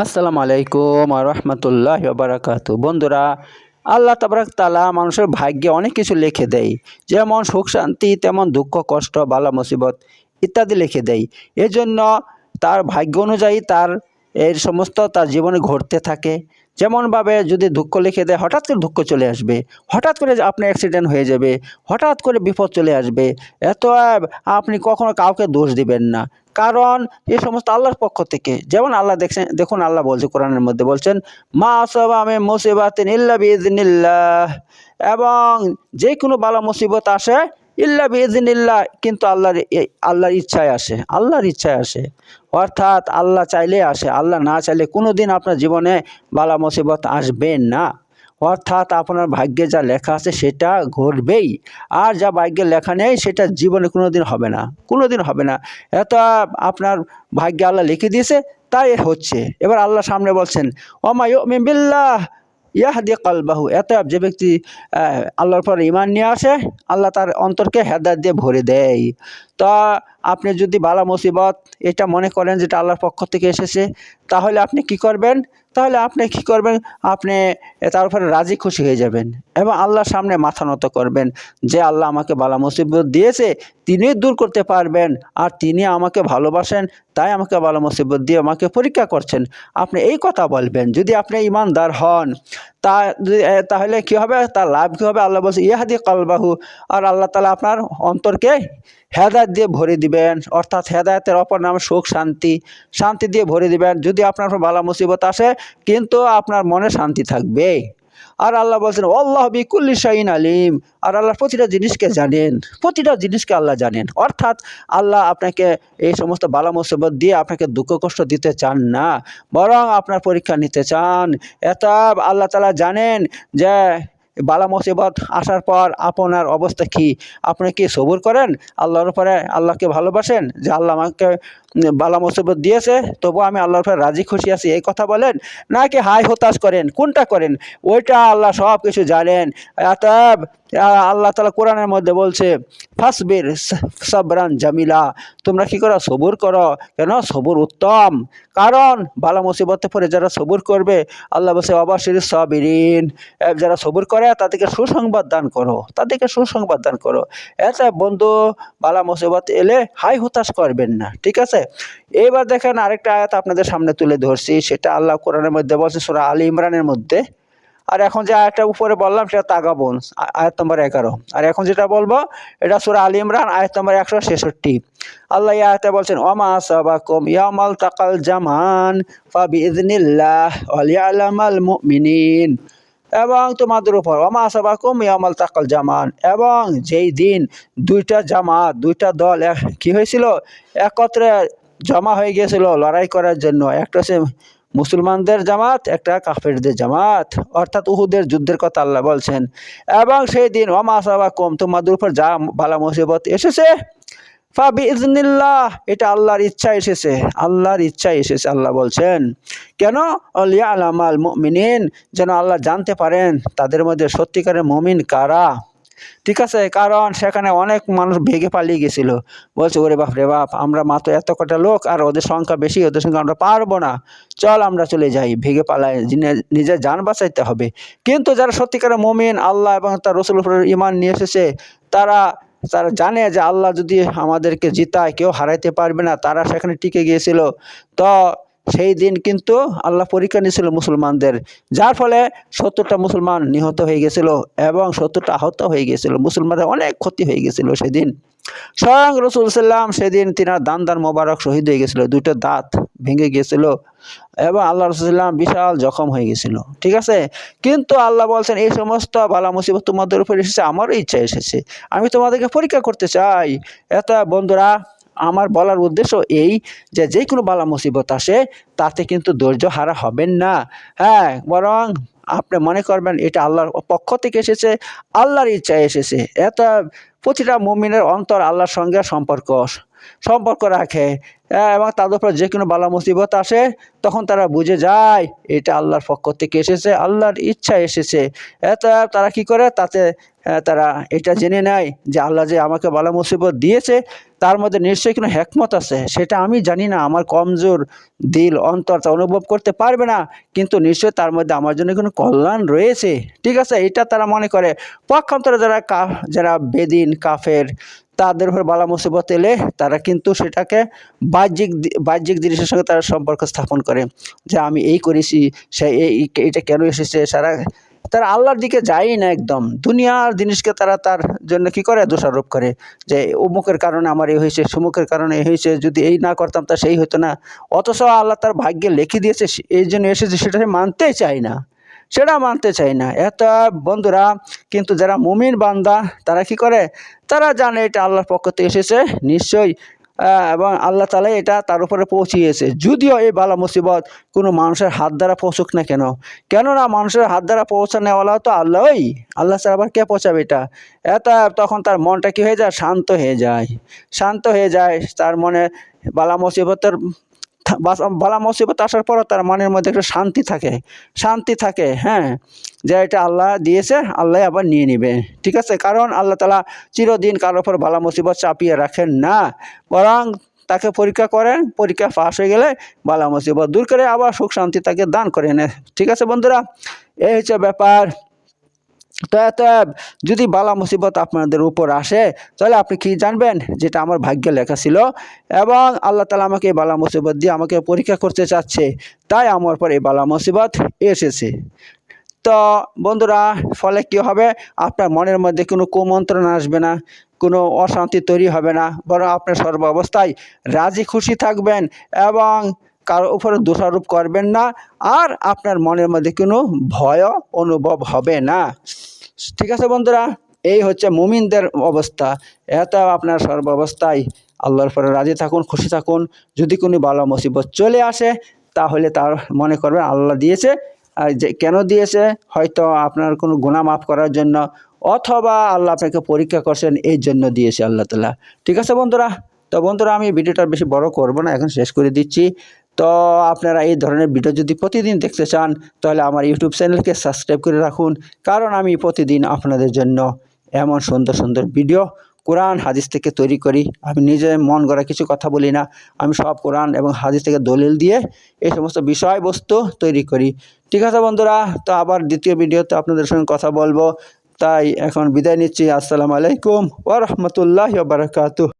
আসসালামু আলাইকুম রহমতুল্লাহ বারাকাতু বন্ধুরা, আল্লাহ তাবারাক তালা মানুষের ভাগ্যে অনেক কিছু লিখে দেয়। যেমন সুখ, শান্তি, তেমন দুঃখ, কষ্ট, বালা, মুসিবত ইত্যাদি লিখে দেয়। এজন্য তার ভাগ্য অনুযায়ী তার এর সমস্ত তার জীবনে ঘটতে থাকে। যেমনভাবে যদি দুঃখ লিখে দেয়, হঠাৎ করে দুঃখ চলে আসবে। হঠাৎ করে আপনার অ্যাক্সিডেন্ট হয়ে যাবে, হঠাৎ করে বিপদ চলে আসবে। এত আপনি কখনো কাউকে দোষ দিবেন না। কারণ এই সমস্ত আল্লাহর পক্ষ থেকে, যেমন আল্লাহ দেখছেন, দেখুন আল্লাহ বলছে কোরআনের মধ্যে বলছেন, মা আসবা আমি বিইজনিল্লাহ এবং যে কোনো বালা মুসিবত আসে ইল্লা বিইজনিল্লাহ কিন্তু আল্লাহর আল্লাহর ইচ্ছায় আসে, আল্লাহর ইচ্ছায় আসে। অর্থাৎ আল্লাহ চাইলে আসে, আল্লাহ না চাইলে কোনো দিন আপনার জীবনে বালা মুসিবত আসবে না। অর্থাৎ আপনার ভাগ্যে যা লেখা আছে সেটা ঘটবেই, আর যা ভাগ্যে লেখা নেই সেটা জীবনে কোনো দিন হবে না কোনো দিন হবে না। এত আপনার ভাগ্যে আল্লাহ লিখে দিয়েছে, তাই হচ্ছে। এবার আল্লাহ সামনে বলছেন, ওমা ইউমিন বিল্লাহ ইয়াহদি কালবাহু এত যে ব্যক্তি আল্লাহর পর ইমান নিয়ে আসে, আল্লাহ তার অন্তরকে হেদায়ত দিয়ে ভরে দেয়। তা আপনি যদি বালা মুসিবত, এটা মনে করেন যেটা আল্লাহর পক্ষ থেকে এসেছে, তাহলে আপনি কি করবেন? তাহলে আপনি কি করবেন? আপনি তার উপরে রাজি খুশি হয়ে যাবেন এবং আল্লাহর সামনে মাথা নত করবেন যে আল্লাহ আমাকে বালা মুসিবত দিয়েছে, তিনি দূর করতে পারবেন আর তিনি আমাকে ভালোবাসেন, তাই আমাকে বালা মুসিবত দিয়ে আমাকে পরীক্ষা করছেন। আপনি এই কথা বলবেন, যদি আপনি ইমানদার হন, তা তাহলে কি হবে? তার লাভ কী হবে? আল্লাহ বলছে ইহাদি কালবাহু, আর আল্লাহ তালা আপনার অন্তরকে হেদায়ত দিয়ে ভরে দিবেন, অর্থাৎ হেদায়তের অপর নাম সুখ, শান্তি। শান্তি দিয়ে ভরে দিবেন, যদি আপনার বালা মুসিবত আসে, কিন্তু আপনার মনে শান্তি থাকবে। আর আল্লাহ বলছেন, আল্লাহ বিকুল্লি শাহিন আলিম। আর আল্লাহ প্রতিটা জিনিসকে জানেন, প্রতিটা জিনিসকে আল্লাহ জানেন। অর্থাৎ আল্লাহ আপনাকে এই সমস্ত বালা মুসিবত দিয়ে আপনাকে দুঃখ কষ্ট দিতে চান না, বরং আপনার পরীক্ষা নিতে চান। এত আল্লাহ তালা জানেন যে বালা মুসিবত আসার পর আপনার অবস্থা কি? আপনি কি সবুর করেন? আল্লাহর উপরে আল্লাহকে ভালোবাসেন? যে আল্লাহ আমাকে বালা মুসিবত দিয়েছে, তবু আমি আল্লাহর উপরে রাজি খুশি আছি। এই কথা বলেন, নাকি হাই হতাশ করেন? কোনটা করেন? ওইটা আল্লাহ সব কিছু জানেন। অতএব আল্লাহ তালা কোরআনের মধ্যে বলছে, ফাসবির সাবরান জামিলা তোমরা কি করো? সবুর করো। কেন? সবুর উত্তম। কারণ, বালা মুসিবতে পরে যারা সবুর করবে, আল্লাহ বলছে অবাসির সাবিরিন যারা সবুর করে তাদেরকে সুসংবাদ দান করো, তাদেরকে সুসংবাদ দান করো। এতে বন্ধু, বালা মুসিবত এলে হাই হতাশ করবেন না, ঠিক আছে? এবার দেখেন আরেকটা আয়াত আপনাদের সামনে তুলে ধরছি, সেটা আল্লাহ কোরআনের মধ্যে বলছে, সুরা আলী ইমরানের মধ্যে। আর এখন যে আয়াতটা উপরে বললাম, সেটা তাগাবন আয়াত নম্বর এগারো। আর এখন যেটা বলব, এটা সুরা আলী ইমরান, আয়াত নম্বর একশো ছেষট্টি। আল্লাহ আয়াতে বলছেন ওমা সাবাকুম ইয়ামাল তাকাল জামান ফাবি ইজনিল্লাহ মুমিনিন। এবং তোমাদের উপর ওমা সাবাকুম ইয়ামাল তাকাল জামান এবং যেই দিন দুইটা জামাত, দুইটা দল কি হয়েছিল? একত্রে জমা হয়ে গিয়েছিল লড়াই করার জন্য। একটা হচ্ছে মুসলমানদের জামাত, একটা কাফেরদের জামাত, অর্থাৎ উহুদের যুদ্ধের কথা আল্লাহ বলছেন। এবং সেই দিন ওমা সাবাকুম তোমাদের উপর যা বালা মুসিবত এসেছে ফাবি ইজনিল্লাহ এটা আল্লাহর ইচ্ছা এসেছে, আল্লাহর ইচ্ছা এসেছে, আল্লাহ বলছেন। কেন? অলিয়া আলামাল মুমিনিন, যেন আল্লাহ জানতে পারেন তাদের মধ্যে সত্যিকারের মমিন কারা? ঠিক আছে, কারণ সেখানে অনেক মানুষ ভেগে পালিয়ে গেছিল। বলছে, ওরে বাপ রে বাপ, আমরা মাত্র এত কটা লোক আর ওদের সংখ্যা বেশি, ওদের সঙ্গে আমরা পারব না। চল আমরা চলে যাই, ভেগে পালাই নিজের যান বাঁচাইতে হবে। কিন্তু যারা সত্যিকারের মমিন, আল্লাহ এবং তার রসুল ইমান নিয়ে এসেছে, তারা তারা জানে যে আল্লাহ যদি আমাদেরকে জিতায়, কেউ হারাইতে পারবে না, তারা সেখানে টিকে গিয়েছিল। তো সেই দিন কিন্তু আল্লাহ পরীক্ষা নিয়েছিল মুসলমানদের, যার ফলে সত্তরটা মুসলমান নিহত হয়ে গেছিল এবং সত্তরটা আহত হয়ে গেছিল। মুসলমানদের অনেক ক্ষতি হয়ে গেছিল সেদিন। স্বয়ং রসুল সাল্লাম সেদিন তিনার দান দান মোবারক শহীদ হয়ে গেছিল, দুইটা দাঁত। ভেঙে গিয়েছিল এবং আল্লাহ রসুল্লাম বিশাল জখম হয়ে গেছিল ঠিক আছে? কিন্তু আল্লাহ বলছেন, এই সমস্ত বালা মুসিবত তোমাদের উপর এসেছে, আমারও ইচ্ছা এসেছে। আমি তোমাদেরকে পরীক্ষা করতে চাই। এত বন্ধুরা, আমার বলার উদ্দেশ্য এই যে যে কোনো বালা মুসিবত আসে, তাতে কিন্তু ধৈর্য হারা হবেন না। হ্যাঁ বরং আপনি মনে করবেন, এটা আল্লাহর পক্ষ থেকে এসেছে, আল্লাহর ইচ্ছায় এসেছে। এত প্রতিটা মুমিনের অন্তর আল্লাহর সঙ্গে সম্পর্ক। সম্পর্ক রাখে। হ্যাঁ, এবং তাদের উপর যে কোনো বালা মুসিবত আসে তখন তারা বুঝে যায় এটা আল্লাহর পক্ষ থেকে এসেছে আল্লাহর ইচ্ছা এসেছে। তারা কি করে? তাতে তারা এটা জেনে নেয় যে আল্লাহ যে আমাকে বালা মুসিবত দিয়েছে তার মধ্যে নিশ্চয়ই কোনো হেকমত আছে। সেটা আমি জানি না আমার কমজোর দিল অন্তর তা অনুভব করতে পারবে না কিন্তু নিশ্চয়ই তার মধ্যে আমার জন্য কোনো কল্যাণ রয়েছে। ঠিক আছে এটা তারা মনে করে। পক্ষান্তরে যারা কা যারা বেদিন কাফের তাদের উপর বালা মুসিবত এলে তারা কিন্তু সেটাকে বাহ্যিক বাহ্যিক জিনিসের সঙ্গে তারা সম্পর্ক স্থাপন করে। যে আমি এই করেছি, সে এই, এটা কেন এসেছে, সারা, তারা আল্লাহর দিকে যায়ই না একদম। দুনিয়ার জিনিসকে তারা তার জন্য কি করে? দোষারোপ করে। যে অমুকের কারণে আমার এই হয়েছে, সুমুকের কারণে এই হয়েছে, যদি এই না করতাম তা সেই হতো না। অথচ আল্লাহ তার ভাগ্যে লিখে দিয়েছে এই জন্য এসেছে, সেটা মানতেই চায় না। সেটা মানতে চাই না। এত বন্ধুরা, কিন্তু যারা মুমিন বান্দা, তারা কি করে? তারা জানে এটা আল্লাহর পক্ষ থেকে এসেছে, নিশ্চয়ই এবং আল্লাহ তালা এটা তার উপরে পৌঁছিয়েছে। যদিও এই বালা মুসিবত কোনো মানুষের হাত দ্বারা পৌঁছুক না কেন? কেননা মানুষের হাত দ্বারা পৌঁছানেওয়ালা তো আল্লাহই আল্লাহ ছাড়া আবার কে পৌঁছাবে এটা? এত তখন তার মনটা কি হয়ে যায়? শান্ত হয়ে যায়। শান্ত হয়ে যায়, তার মনে বালা মুসিবতের বালা মুসিবত আসার পরও তার মনের মধ্যে একটা শান্তি থাকে। শান্তি থাকে হ্যাঁ যে এটা আল্লাহ দিয়েছে, আল্লাহ আবার নিয়ে নেবে। ঠিক আছে? কারণ আল্লাহ তালা চিরদিন কারোর উপর বালা মুসিবত চাপিয়ে রাখেন না। বরং তাকে পরীক্ষা করেন, পরীক্ষা পাশ হয়ে গেলে বালা মুসিবত দূর করে আবার সুখ শান্তি তাকে দান করে নেয়। ঠিক আছে বন্ধুরা? এই হচ্ছে ব্যাপার। তো এত যদি বালা মুসিবত আপনাদের উপর আসে, তাহলে আপনি কি জানবেন? যেটা আমার ভাগ্যে লেখা ছিল। এবং আল্লাহ তালা আমাকে এই বালা মুসিবত দিয়ে আমাকে পরীক্ষা করতে চাচ্ছে। তাই আমার পর এই বালা মুসিবত এসেছে। তো বন্ধুরা, ফলে কি হবে? আপনার মনের মধ্যে কোনো কুমন্ত্রণ আসবে না, কোনো অশান্তি তৈরি হবে না। বরং আপনার সর্ব অবস্থায় রাজি খুশি থাকবেন এবং কারও উপরে দোষারোপ করবেন না। আর আপনার মনের মধ্যে কোনো ভয় অনুভব হবে না। ঠিক আছে বন্ধুরা, এই হচ্ছে মুমিনদের অবস্থা। এত আপনার সর্ব অবস্থায় আল্লাহর পরে রাজি থাকুন, খুশি থাকুন। যদি কোনো বালা মুসিবত চলে আসে, তাহলে তার মনে করবেন আল্লাহ দিয়েছে, আর যে কেন দিয়েছে, হয়তো আপনার কোনো গুণা মাফ করার জন্য, অথবা আল্লাহ আপনাকে পরীক্ষা করছেন, এই জন্য দিয়েছে আল্লাহ তালা। ঠিক আছে বন্ধুরা? তো বন্ধুরা, আমি ভিডিওটা বেশি বড় করব না, এখন শেষ করে দিচ্ছি। তো আপনারা এই ধরনের ভিডিও যদি প্রতিদিন দেখতে চান, তাহলে আমার ইউটিউব চ্যানেলকে সাবস্ক্রাইব করে রাখুন, কারণ আমি প্রতিদিন আপনাদের জন্য এমন সুন্দর সুন্দর ভিডিও, কোরআন, হাদিস থেকে তৈরি করি। আমি নিজে মন গড়া কিছু কথা বলি না, আমি সব কোরআন এবং হাদিস থেকে দলিল দিয়ে এই সমস্ত বিষয়বস্তু তৈরি করি। ঠিক আছে বন্ধুরা, তো আবার দ্বিতীয় ভিডিওতে আপনাদের সঙ্গে কথা বলব, তাই এখন বিদায় নিচ্ছি, আসসালামু আলাইকুম ওয়া রাহমাতুল্লাহি ওয়া বারাকাতুহু।